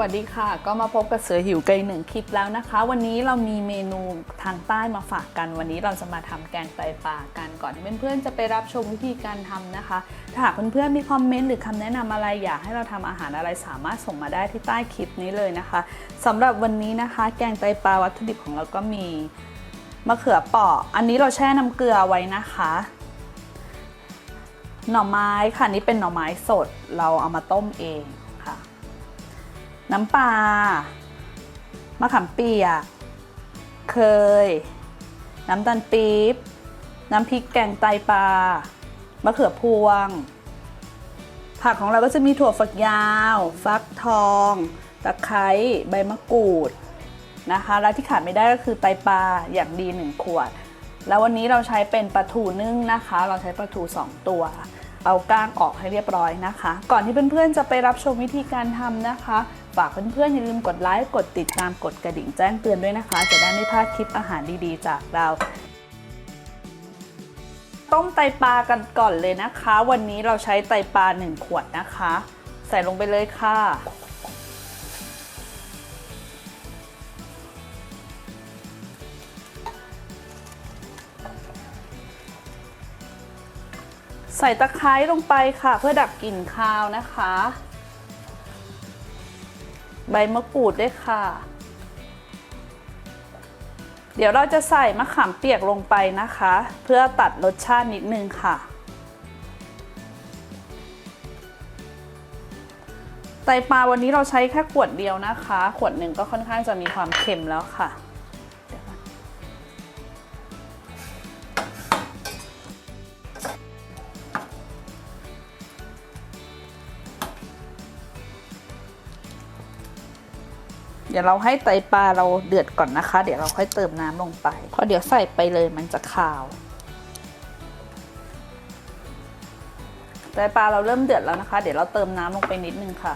วัสดีค่ะ ก็มาพบกับเสือหิวไก่หนึ่งคลิปแล้วนะคะ วันนี้เรามีเมนูทางใต้มาฝากกัน วันนี้เราจะมาทำแกงไตปลากันก่อนที่เพื่อนๆจะไปรับชมวิธีการทำนะคะ ถ้าหากเพื่อนๆมีคอมเมนต์หรือคำแนะนำอะไรอยากให้เราทำอาหารอะไรสามารถส่งมาได้ที่ใต้คลิปนี้เลยนะคะสำหรับวันนี้นะคะ แกงไตปลาวัตถุดิบของเราก็มีมะเขือเปราะอันนี้เราแช่น้ำเกลือไว้นะคะหน่อไม้ค่ะนี่เป็นหน่อไม้สด เราเอามาต้มเอง น้ำปลามะขามเปียก เคย น้ำตาลปี๊บ น้ำพริกแกงไตปลามะเขือพวง ผักของเราก็จะมีถั่วฝักยาว ฟักทอง ตะไคร้ใบมะกรูดนะคะ แล้วที่ขาดไม่ได้ก็คือไตปลาอย่างดี 1 ขวด แล้ววันนี้เราใช้เป็นปลาทูนึ่งนะคะ เราใช้ปลาทู 2 ตัว เอาก้างออกให้เรียบร้อยนะคะ ก่อนที่เพื่อนๆจะไปรับชมวิธีการทำนะคะ ฝากเพื่อนๆอย่าลืมกดไลค์กดติดตามกดกระดิ่งแจ้งเตือนด้วยนะคะ จะได้ไม่พลาดคลิปอาหารดีๆ จากเราต้มไตปลากันก่อนเลยนะคะ วันนี้เราใช้ไตปลา 1 ขวดนะคะ ใส่ลงไปเลยค่ะ ใส่ตะไคร้ลงไปค่ะ เพื่อดับกลิ่นคาวนะคะ ใบมะกรูดด้วยค่ะ เดี๋ยวเราจะใส่มะขามเปียกลงไปนะคะ เพื่อตัดรสชาตินิดนึงค่ะ ไตปลาวันนี้เราใช้แค่ขวดเดียวนะคะ ขวดหนึ่งก็ค่อนข้างจะมีความเค็มแล้วค่ะ เดี๋ยวเราให้ไตปลาเราเดือดก่อนนะคะ เดี๋ยวเราค่อยเติมน้ำลงไป เพราะเดี๋ยวใส่ไปเลยมันจะคาว ไตปลาเราเริ่มเดือดแล้วนะคะ เดี๋ยวเราเติมน้ำลงไปนิดนึงค่ะ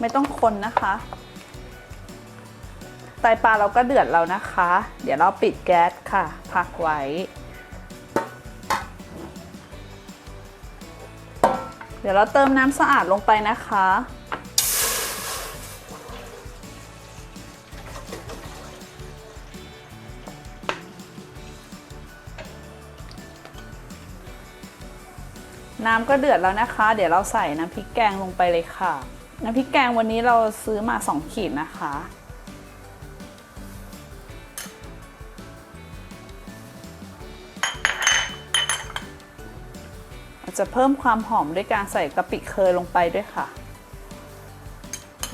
ไม่ต้องคนนะคะ ไตปลาเราก็เดือดแล้วนะคะ เดี๋ยวเราปิดแก๊สค่ะ พักไว้ เดี๋ยวเราเติมน้ำสะอาดลงไปนะคะ น้ำก็เดือดแล้วนะคะ เดี๋ยวเราใส่น้ำพริกแกงลงไปเลยค่ะ น้ำพริกแกงวันนี้เราซื้อมา 2 ขีดนะคะ จะเพิ่มความหอมด้วยการใส่กะปิเคยลงไปด้วยค่ะ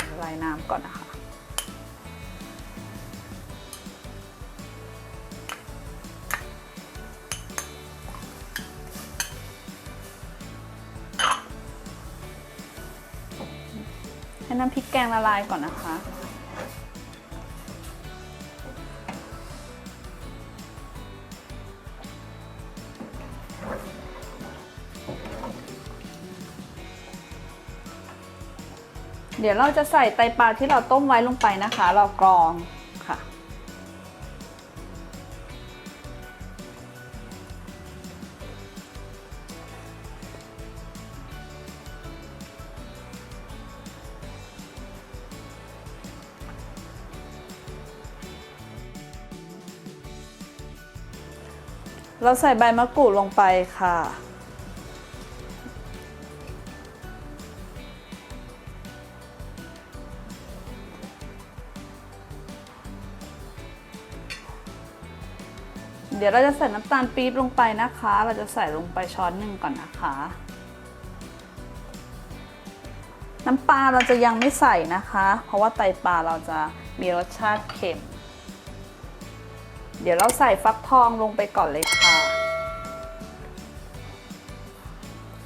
ละลายน้ำก่อนนะคะให้น้ำพริกแกงละลายก่อนนะคะ เดี๋ยวเราจะใส่ไตปลาที่เราต้มไว้ลงไปนะคะ เรากรองค่ะ เราใส่ใบมะกรูดลงไปค่ะ เดี๋ยวเราจะใส่น้ำตาลปี๊บลงไปนะคะ เราจะใส่ลงไปช้อนหนึ่งก่อนนะคะ น้ำปลาเราจะยังไม่ใส่นะคะ เพราะว่าไตปลาเราจะมีรสชาติเค็ม เดี๋ยวเราใส่ฟักทองลงไปก่อนเลยค่ะ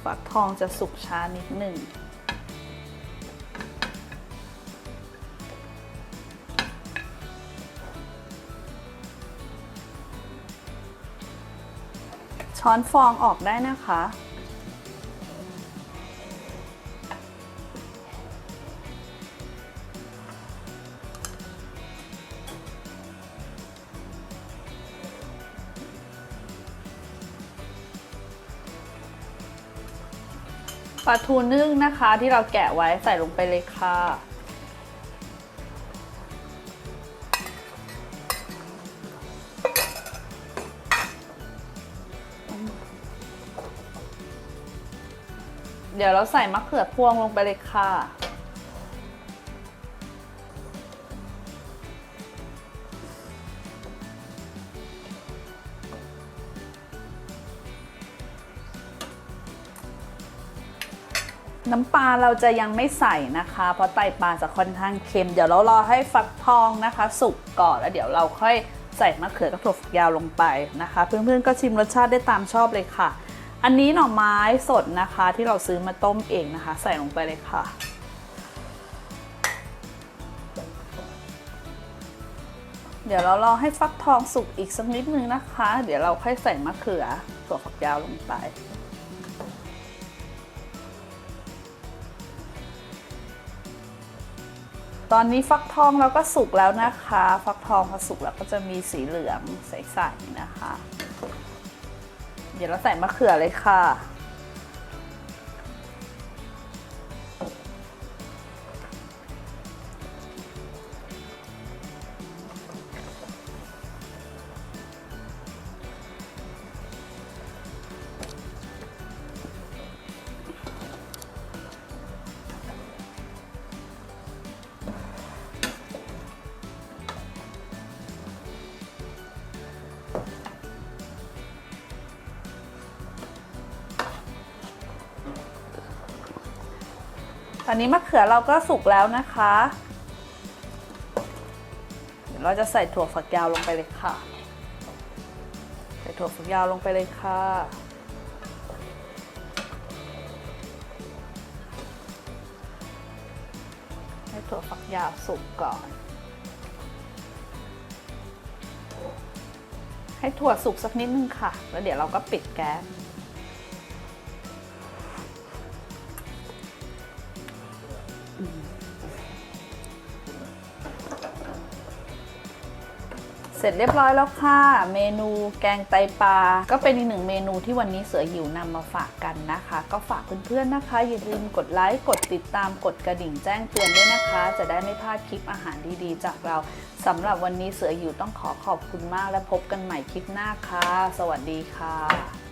ฟักทองจะสุกช้านิดหนึ่ง ช้อนฟองออกได้นะคะ ปลาทูนึ่งนะคะที่เราแกะไว้ใส่ลงไปเลยค่ะ เดี๋ยวเราใส่มะเขือพวงลงไปเลยค่ะ น้ำปลาเราจะยังไม่ใส่นะคะ เพราะไตปลาจะค่อนข้างเค็ม เดี๋ยวเรารอให้ฟักทองนะคะ สุกก่อนแล้วเดี๋ยวเราค่อยใส่มะเขือกับถั่วฝักยาวลงไปนะคะ เพื่อนๆก็ชิมรสชาติได้ตามชอบเลยค่ะ อันนี้หน่อไม้สดนะคะ ที่เราซื้อมาต้มเองนะคะ ใส่ลงไปเลยค่ะ เดี๋ยวเรารอให้ฟักทองสุกอีกสักนิดนึงนะคะ เดี๋ยวเราค่อยใส่มะเขือถั่วฝักยาวลงไปตอนนี้ฟักทองเราก็สุกแล้วนะคะ ฟักทองพอสุกแล้วก็จะมีสีเหลืองใสๆนะคะ เดี๋ยวเราใส่มะเขือเลยค่ะ ตอนนี้มะเขือเราก็สุกแล้วนะคะ เดี๋ยวเราจะใส่ถั่วฝักยาวลงไปเลยค่ะ ใส่ถั่วฝักยาวลงไปเลยค่ะ ให้ถั่วฝักยาวสุกก่อน ให้ถั่วสุกสักนิดนึงค่ะ แล้วเดี๋ยวเราก็ปิดแก๊ส ร็จเรียบร้อยแล้วค่ะ เมนูแกงไตปลา ก็เป็นอีกหนึ่งเมนูที่วันนี้เสือหิวนำมาฝากกันนะคะ ก็ฝากเพื่อนๆนะคะ อย่าลืมกดไลค์ กดติดตาม กดกระดิ่งแจ้งเตือนด้วยนะคะ จะได้ไม่พลาดคลิปอาหารดีๆ จากเราสำหรับวันนี้เสือหิวต้องขอขอบคุณมากและพบกันใหม่คลิปหน้าค่ะ สวัสดีค่ะ